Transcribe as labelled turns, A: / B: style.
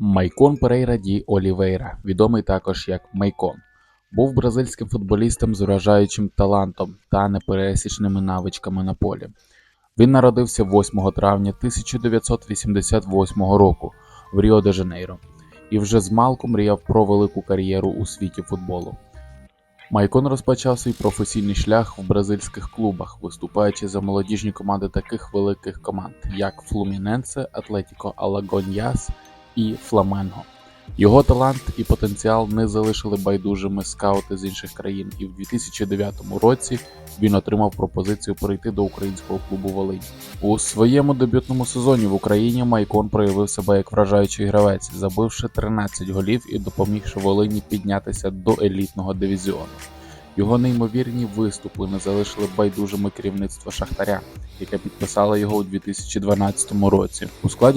A: Майкон Перейра ді Олівейра, відомий також як Майкон, був бразильським футболістом з вражаючим талантом та непересічними навичками на полі. Він народився 8 травня 1988 року в Ріо де Жанейро і вже змалку мріяв про велику кар'єру у світі футболу. Майкон розпочав свій професійний шлях в бразильських клубах, виступаючи за молодіжні команди таких великих команд, як Флуміненсе, Атлетіко Алагоньяс і Фламенго. Його талант і потенціал не залишили байдужими скаути з інших країн, і в 2009 році він отримав пропозицію перейти до українського клубу Волинь. У своєму дебютному сезоні в Україні Майкон проявив себе як вражаючий гравець, забивши 13 голів і допомігши Волині піднятися до елітного дивізіону. Його неймовірні виступи не залишили байдужими керівництво Шахтаря, яке підписало його у 2012 році. У складі